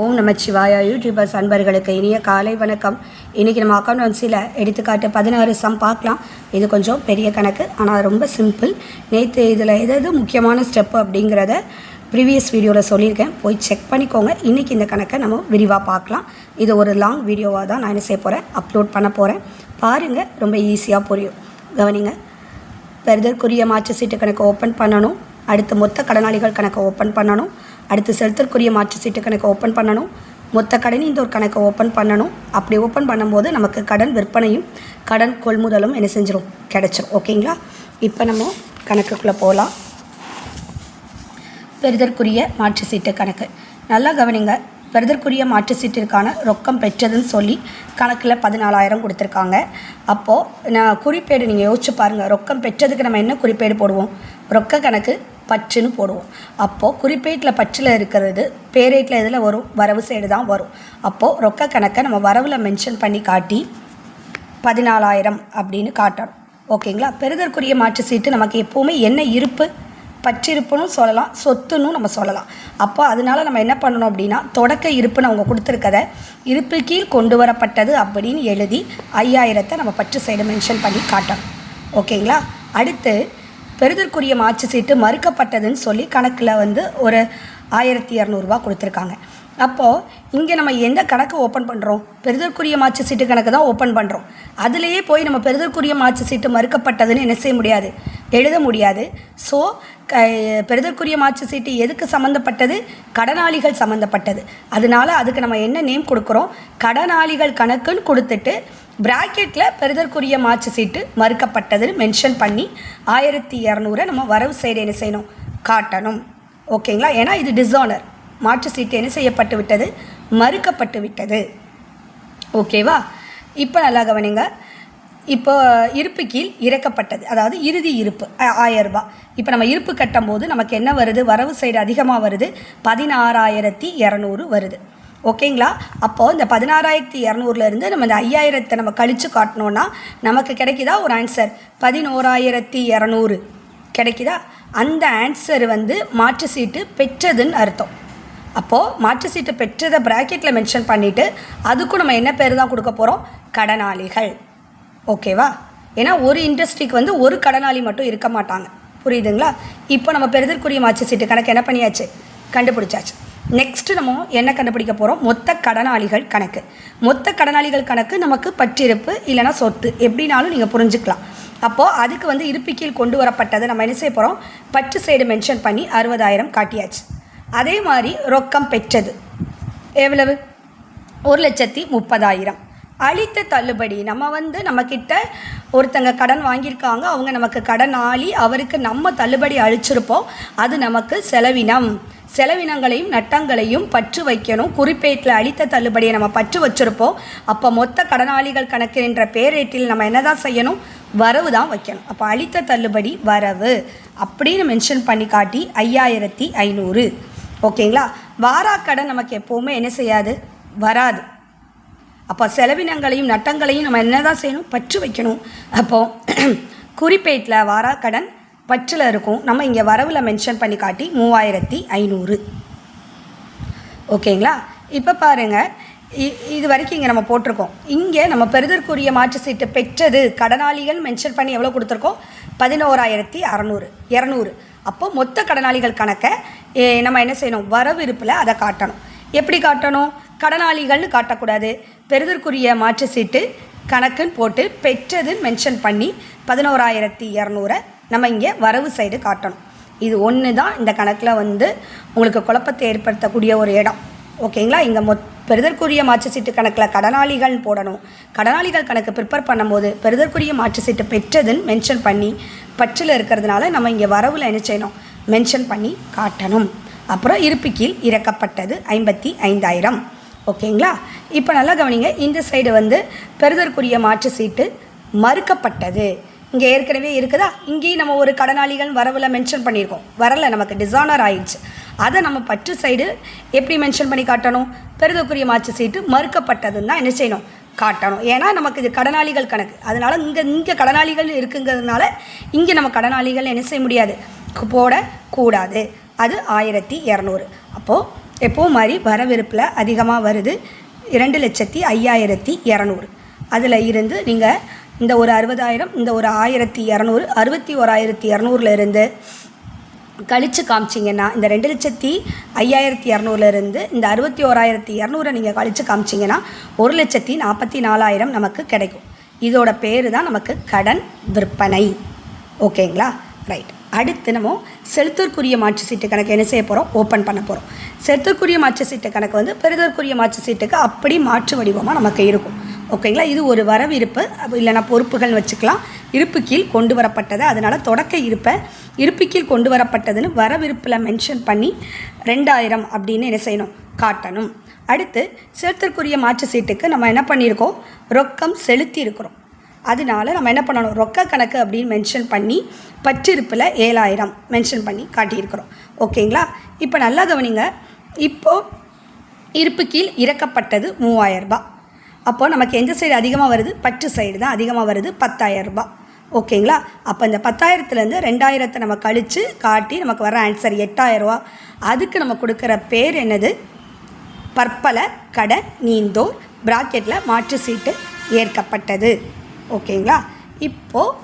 ஓம் Namashivaya YouTubers அன்பர்களுக்கு இனிய காலை வணக்கம். இன்றைக்கி நம்ம அக்கௌண்டன்சியில் எடுத்துக்காட்டு பதினாறு சம் பார்க்கலாம். இது கொஞ்சம் பெரிய கணக்கு ஆனால் ரொம்ப சிம்பிள். நேற்று இதில் எது எது முக்கியமான ஸ்டெப்பு அப்படிங்கிறத ப்ரீவியஸ் வீடியோவில் சொல்லியிருக்கேன். போய் செக் பண்ணிக்கோங்க. இன்றைக்கி இந்த கணக்கை நம்ம விரிவாக பார்க்கலாம். இது ஒரு லாங் வீடியோவாக தான் நான் என்ன செய்ய போகிறேன் அப்லோட் பண்ண போகிறேன் பாருங்கள் ரொம்ப ஈஸியாக புரியும். கவனிங்க. பெறுதற்குரிய மாற்று சீட்டு கணக்கை ஓப்பன் பண்ணணும். அடுத்து மொத்த கடனாளிகள் கணக்கை ஓப்பன் பண்ணணும். அடுத்து செலுத்தற்குரிய மாற்று சீட்டு கணக்கை ஓப்பன் பண்ணணும். மொத்த கடனையும் இந்த ஒரு கணக்கை ஓப்பன் பண்ணணும். அப்படி ஓப்பன் பண்ணும்போது நமக்கு கடன் விற்பனையும் கடன் கொள்முதலும் என்ன செஞ்சிடும் கிடச்சிரும். ஓகேங்களா? இப்போ நம்ம கணக்குக்குள்ளே போகலாம் பெறுதற்குரிய மாற்று சீட்டு கணக்கு. நல்லா கவனிங்க. பெறுதற்குரிய மாற்று சீட்டிற்கான ரொக்கம் பெற்றதுன்னு சொல்லி கணக்கில் பதினாலாயிரம் கொடுத்துருக்காங்க. அப்போது நான் குறிப்பேடு நீங்கள் யோசிச்சு பாருங்கள் ரொக்கம் பெற்றதுக்கு நம்ம என்ன குறிப்பேடு போடுவோம்? ரொக்க கணக்கு பற்றுன்னு போடுவோம். அப்போது குறிப்பேட்டில் பற்றில் இருக்கிறது பேரேட்டில் இதில் வரும் வரவு சைடு தான் வரும். அப்போது ரொக்க கணக்கை நம்ம வரவில் மென்ஷன் பண்ணி காட்டி பதினாலாயிரம் அப்படின்னு காட்டணும். ஓகேங்களா பெறுதற்குரிய மாற்று சீட்டு நமக்கு எப்போவுமே என்ன இருப்பு? பற்றிருப்புன்னு சொல்லலாம் சொத்துன்னு நம்ம சொல்லலாம். அப்போ அதனால நம்ம என்ன பண்ணணும் அப்படின்னா தொடக்க இருப்புன்னு அவங்க கொடுத்துருக்கத இருப்பு கீழ் கொண்டு வரப்பட்டது அப்படின்னு எழுதி ஐயாயிரத்தை நம்ம பற்று சைடு மென்ஷன் பண்ணி காட்டணும். ஓகேங்களா அடுத்து பெறுதற்குரிய மாற்று சீட்டு மறுக்கப்பட்டதுன்னு சொல்லி கணக்கில் வந்து ஒரு ஆயிரத்தி இரநூறுபா கொடுத்துருக்காங்க. அப்போது இங்கே நம்ம எந்த கணக்கு ஓப்பன் பண்ணுறோம் பெறுதற்குரிய மாற்று சீட்டு கணக்கு தான் ஓப்பன் பண்ணுறோம் அதுலேயே போய் நம்ம பெறுதற்குரிய மாற்று சீட்டு மறுக்கப்பட்டதுன்னு என்ன செய்ய முடியாது? எழுத முடியாது. ஸோ க பெறுதற்குரிய மாற்று சீட்டு எதுக்கு சம்மந்தப்பட்டது கடனாளிகள் சம்மந்தப்பட்டது அதனால அதுக்கு நம்ம என்ன நேம் கொடுக்குறோம்? கடனாளிகள் கணக்குன்னு கொடுத்துட்டு ப்ராக்கெட்டில் பெறுதற்குரிய மாற்று சீட்டு மறுக்கப்பட்டதுன்னு மென்ஷன் பண்ணி ஆயிரத்தி இரநூறை நம்ம வரவு சைடு என்ன செய்யணும்? காட்டணும். ஓகேங்களா? ஏன்னா இது டிஸானர் மாற்று சீட்டு என்ன செய்யப்பட்டு விட்டது? மறுக்கப்பட்டு விட்டது. ஓகேவா? இப்போ நல்லா கவனிங்க. இப்போ இருப்பு கீழ் இறக்கப்பட்டது. அதாவது இறுதி இருப்பு. ஆ- ஆயிரம் ரூபாய் இப்போ நம்ம இருப்பு கட்டும்போது நமக்கு என்ன வருது? வரவு சைடு அதிகமாக வருது. பதினாறாயிரத்தி இரநூறு வருது. ஓகேங்களா? அப்போது இந்த பதினாறாயிரத்தி இரநூறுலேருந்து நம்ம இந்த ஐயாயிரத்தை நம்ம கழித்து காட்டினோன்னா நமக்கு கிடைக்குதா ஒரு ஆன்சர் பதினோராயிரத்தி இரநூறு. கிடைக்குதா? அந்த ஆன்சர் வந்து மாற்று சீட்டு பெற்றதுன்னு அர்த்தம். அப்போது மாற்று சீட்டு பெற்றதை ப்ராக்கெட்டில் மென்ஷன் பண்ணிவிட்டு அதுக்கும் நம்ம என்ன பேர் தான் கொடுக்க போகிறோம் கடனாளிகள். ஓகேவா? ஏன்னா ஒரு இண்டஸ்ட்ரிக்கு வந்து ஒரு கடனாளி மட்டும் இருக்க மாட்டாங்க. புரியுதுங்களா? இப்போ நம்ம பெறுதற்குரிய மாற்று சீட்டு கணக்கு என்ன பண்ணியாச்சு? கண்டுபிடிச்சாச்சு. நெக்ஸ்ட்டு நம்ம என்ன கண்டுபிடிக்க போகிறோம் மொத்த கடனாளிகள் கணக்கு. மொத்த கடனாளிகள் கணக்கு நமக்கு பற்றிருப்பு இல்லைன்னா சொத்து. எப்படினாலும் நீங்கள் புரிஞ்சுக்கலாம். அப்போது அதுக்கு வந்து இருப்பிக்கீழ் கொண்டு வரப்பட்டதை நம்ம என்ன செய்ய போகிறோம் பற்று சைடு மென்ஷன் பண்ணி அறுபதாயிரம் காட்டியாச்சு. அதே மாதிரி ரொக்கம் பெற்றது. எவ்வளவு? ஒரு லட்சத்தி முப்பதாயிரம். அளித்த தள்ளுபடி. நம்ம வந்து நம்மக்கிட்ட ஒருத்தங்க கடன் வாங்கியிருக்காங்க அவங்க நமக்கு கடன் ஆளி அவருக்கு நம்ம தள்ளுபடி அழிச்சிருப்போம். அது நமக்கு செலவினம். செலவினங்களையும் நட்டங்களையும் பற்று வைக்கணும். குறிப்பேட்டில் அளித்த தள்ளுபடியை நம்ம பற்று வச்சுருப்போம். அப்போ மொத்த கடனாளிகள் கணக்கு என்ற பேரேட்டில் நம்ம என்ன தான் செய்யணும்? வரவு தான் வைக்கணும். அப்போ அளித்த தள்ளுபடி வரவு அப்படின்னு மென்ஷன் பண்ணி காட்டி ஐயாயிரத்தி ஐநூறு. ஓகேங்களா? வாராக்கடன் நமக்கு எப்போவுமே என்ன செய்யாது? வராது. அப்போ செலவினங்களையும் நட்டங்களையும் நம்ம என்ன தான் செய்யணும்? பற்று வைக்கணும். அப்போது குறிப்பேட்டில் வாராக்கடன் பற்றில் இருக்கும். நம்ம இங்கே வரவில் மென்ஷன் பண்ணி காட்டி மூவாயிரத்தி ஐநூறு. ஓகேங்களா? இப்போ பாருங்கள் இ- இது வரைக்கும் இங்கே நம்ம போட்டிருக்கோம். இங்கே நம்ம பெறுதற்குரிய மாற்று சீட்டு பெற்றது கடனாளிகள் மென்ஷன் பண்ணி எவ்வளோ கொடுத்துருக்கோம்? பதினோராயிரத்தி அறநூறு. இரநூறு. அப்போ மொத்த கடனாளிகள் கணக்கை நம்ம என்ன செய்யணும்? வரவு இருப்பில் அதை காட்டணும். எப்படி காட்டணும்? கடனாளிகள்னு காட்டக்கூடாது. பெறுதற்குரிய மாற்று சீட்டு கணக்குன்னு போட்டு பெற்றதுன்னு மென்ஷன் பண்ணி பதினோராயிரத்தி இரநூறை நம்ம இங்கே வரவு சைடு காட்டணும். இது ஒன்று தான் இந்த கணக்கில் வந்து உங்களுக்கு குழப்பத்தை ஏற்படுத்தக்கூடிய ஒரு இடம். ஓகேங்களா இங்கே மொத் பெறுதற்குரிய மாற்று சீட்டு கணக்கில் கடனாளிகள்னு போடணும். கடனாளிகள் கணக்கு ப்ரிப்பேர் பண்ணும்போது பெறுதற்குரிய மாற்று சீட்டு பெற்றதுன்னு மென்ஷன் பண்ணி பற்றில் இருக்கிறதுனால நம்ம இங்கே வரவில் என்ன செய்யணும்? மென்ஷன் பண்ணி காட்டணும். அப்புறம் இருப்பு கீழ் இறக்கப்பட்டது ஐம்பத்தி ஐந்தாயிரம். ஓகேங்களா? இப்போ நல்லா கவனிங்க. இந்த சைடு வந்து பெறுதற்குரிய மாற்று சீட்டு மறுக்கப்பட்டது. இங்கே ஏற்கனவே இருக்குதா? இங்கேயும் நம்ம ஒரு கடனாளிகள் வரவில் மென்ஷன் பண்ணியிருக்கோம். வரல நமக்கு டிசானர் ஆயிடுச்சு. அதை நம்ம பற்று சைடு எப்படி மென்ஷன் பண்ணி காட்டணும்? பெறுதற்குரிய மாற்று சீட்டு மறுக்கப்பட்டதுன்னு தான் என்ன செய்யணும்? காட்டணும். ஏன்னா நமக்கு இது கடனாளிகள் கணக்கு. அதனால் இங்கே இங்கே கடனாளிகள் இருக்குங்கிறதுனால இங்கே நம்ம கடனாளிகள் என்ன செய்ய முடியாது? போடக்கூடாது. அது ஆயிரத்தி இரநூறு. அப்போது எப்போவும் மாதிரி வரவிருப்பில் அதிகமாக வருது? இரண்டு லட்சத்தி ஐயாயிரத்தி இரநூறு. அதில் இருந்து நீங்கள் இந்த ஒரு அறுபதாயிரம் இந்த ஒரு ஆயிரத்தி இரநூறு அறுபத்தி ஓராயிரத்தி இரநூறுல இருந்து கழித்து காமிச்சிங்கன்னா இந்த ரெண்டு லட்சத்தி ஐயாயிரத்தி இரநூறுலேருந்து இந்த அறுபத்தி ஓராயிரத்தி இரநூறை நீங்கள் கழித்து காமிச்சிங்கன்னா ஒரு லட்சத்தி நாற்பத்தி நாலாயிரம் நமக்கு கிடைக்கும். இதோட பேர் தான் நமக்கு கடன் விற்பனை. ஓகேங்களா? ரைட் அடுத்து நம்ம செலுத்தற்குரிய மாற்று சீட்டு கணக்கு என்ன செய்ய போகிறோம் ஓப்பன் பண்ண போகிறோம் செலுத்தற்குரிய மாற்று சீட்டு கணக்கு வந்து பெறுதற்குரிய மாற்று சீட்டுக்கு அப்படி மாற்று வடிவமாக நமக்கு இருக்கும். ஓகேங்களா இது ஒரு வரவு இருப்பு இல்லைன்னா பொறுப்புகள் வச்சுக்கலாம். இருப்பு கீழ் கொண்டு வரப்பட்டது. அதனால் தொடக்க இருப்பை இருப்பு கீழ் கொண்டு வரப்பட்டதுன்னு வரவிருப்பில் மென்ஷன் பண்ணி ரெண்டாயிரம் அப்படின்னு என்ன செய்யணும்? காட்டணும். அடுத்து செலுத்தற்குரிய மாற்று சீட்டுக்கு நம்ம என்ன பண்ணியிருக்கோம்? ரொக்கம் செலுத்தி இருக்கிறோம் அதனால நம்ம என்ன பண்ணணும்? ரொக்க கணக்கு அப்படின்னு மென்ஷன் பண்ணி பற்றிருப்பில் ஏழாயிரம் மென்ஷன் பண்ணி காட்டியிருக்கிறோம். ஓகேங்களா இப்போ நல்லா கவனிங்க. இப்போது இருப்பு கீழ் இறக்கப்பட்டது மூவாயிரரூபா அப்போது நமக்கு எந்த சைடு அதிகமாக வருது? பற்று சைடு தான் அதிகமாக வருது. பத்தாயிரரூபா ஓகேங்களா அப்போ இந்த பத்தாயிரத்துலேருந்து ரெண்டாயிரத்தை நம்ம கழித்து காட்டி நமக்கு வர ஆன்சர் எட்டாயிரரூவா அதுக்கு நம்ம கொடுக்குற பேர் என்னது? பற்பல கடை நீந்தோர் ப்ராக்கெட்டில் மாற்று சீட்டு ஏற்கப்பட்டது. ஓகேங்களா? இப்போது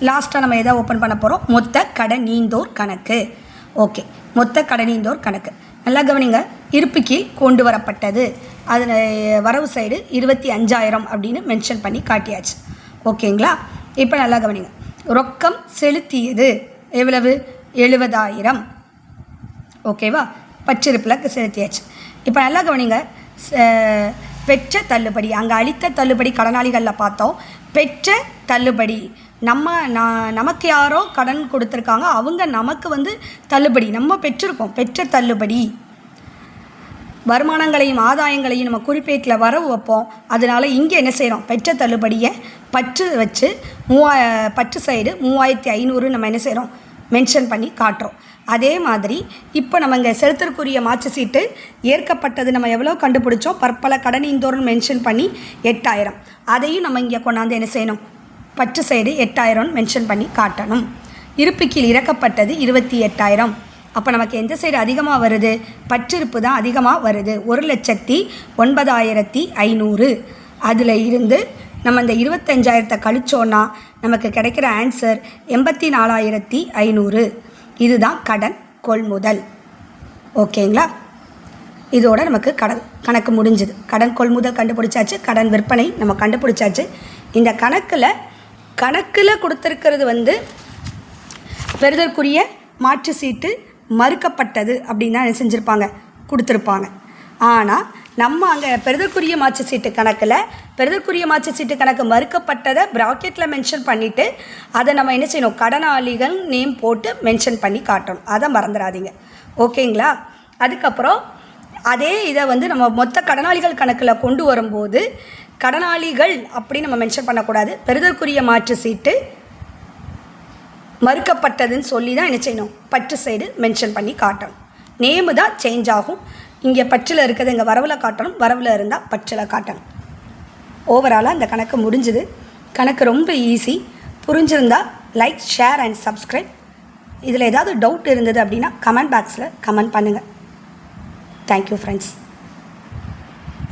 லாஸ்ட்டாக நம்ம எதை ஓப்பன் பண்ண போகிறோம் மொத்த கடன் நீந்தோர் கணக்கு. ஓகே மொத்த கடன் நீந்தோர் கணக்கு. நல்லா கவனிங்க இருப்பு கீழ் கொண்டு வரப்பட்டது. அதில் வரவு சைடு இருபத்தி அஞ்சாயிரம் அப்படின்னு மென்ஷன் பண்ணி காட்டியாச்சு. ஓகேங்களா? இப்போ நல்லா கவனிங்க. ரொக்கம் செலுத்தியது எவ்வளவு? எழுபதாயிரம். ஓகேவா? பச்சிருப்பில் செலுத்தியாச்சு. இப்போ நல்லா கவனிங்க ச- பெற்ற தள்ளுபடி அங்கே அளித்த தள்ளுபடி கடனாளிகளில் பார்த்தோம். பெற்ற தள்ளுபடி. நம்ம நான் நமக்கு யாரோ கடன் கொடுத்துருக்காங்க அவங்க நமக்கு வந்து தள்ளுபடி. நம்ம பெற்றிருக்கோம் பெற்ற தள்ளுபடி. வருமானங்களையும் ஆதாயங்களையும் நம்ம குறிப்பேட்டில் வரவு வைப்போம். அதனால் இங்கே என்ன செய்கிறோம் பெற்ற தள்ளுபடியை பற்று வச்சு மூவா பற்று சைடு மூவாயிரத்தி ஐநூறு நம்ம என்ன செய்கிறோம் மென்ஷன் பண்ணி காட்டுறோம். அதே மாதிரி இப்போ நம்ம இங்கே செலுத்தற்குரிய மாற்று சீட்டு ஏற்கப்பட்டது நம்ம எவ்வளோ கண்டுபிடிச்சோம்? பற்பல கடனீந்தோறும் மென்ஷன் பண்ணி எட்டாயிரம். அதையும் நம்ம இங்கே கொண்டாந்து என்ன செய்யணும்? பற்று சைடு எட்டாயிரம்னு மென்ஷன் பண்ணி காட்டணும். இருப்புக்கில் இறக்கப்பட்டது இருபத்தி எட்டாயிரம். அப்போ நமக்கு எந்த சைடு அதிகமாக வருது? பற்றிருப்பு தான் அதிகமாக வருது. ஒரு லட்சத்தி ஒன்பதாயிரத்தி ஐநூறு. அதில் இருந்து நம்ம இந்த இருபத்தஞ்சாயிரத்தை கழிச்சோன்னா நமக்கு கிடைக்கிற ஆன்சர் எண்பத்தி நாலாயிரத்தி ஐநூறு. இதுதான் கடன் கொள்முதல். ஓகேங்களா? இதோட நமக்கு கடன் கணக்கு முடிஞ்சுது. கடன் கொள்முதல் கண்டுபிடிச்சாச்சு கடன் விற்பனை நம்ம கண்டுபிடிச்சாச்சு. இந்த கணக்கில் கணக்கில் கொடுத்துருக்கிறது வந்து பெறுதற்குரிய மாற்று சீட்டு மறுக்கப்பட்டது அப்படின்னு தான் செஞ்சுருப்பாங்க? கொடுத்துருப்பாங்க. ஆனால் நம்ம அங்கே பெறுதற்குரிய மாற்று சீட்டு கணக்கில் பெறுதற்குரிய மாற்று சீட்டு கணக்கு மறுக்கப்பட்டதை ப்ராக்கெட்டில் மென்ஷன் பண்ணிவிட்டு அதை நம்ம என்ன செய்யணும்? கடனாளிகள் நேம் போட்டு மென்ஷன் பண்ணி காட்டணும். அதை மறந்துடாதீங்க. ஓகேங்களா? அதுக்கப்புறம் அதே இதை வந்து நம்ம மொத்த கடனாளிகள் கணக்கில் கொண்டு வரும்போது கடனாளிகள் அப்படின்னு நம்ம மென்ஷன் பண்ணக்கூடாது. பெறுதற்குரிய மாற்று சீட்டு மறுக்கப்பட்டதுன்னு சொல்லி தான் என்ன செய்யணும்? பற்று சைடு மென்ஷன் பண்ணி காட்டணும். நேமு தான் சேஞ்ச் ஆகும். இங்கே பச்சில் இருக்கிறது இங்கே வரவில் காட்டணும் வரவில் இருந்தால் பச்சில் காட்டணும். ஓவராலாக இந்த கணக்கு முடிஞ்சுது. கணக்கு ரொம்ப ஈஸி புரிஞ்சிருந்தால் லைக் ஷேர் அண்ட் சப்ஸ்கிரைப் இதில் ஏதாவது டவுட் இருந்தது அப்படின்னா கமெண்ட் பாக்ஸில் கமெண்ட் பண்ணுங்கள் தேங்க்யூ ஃப்ரெண்ட்ஸ்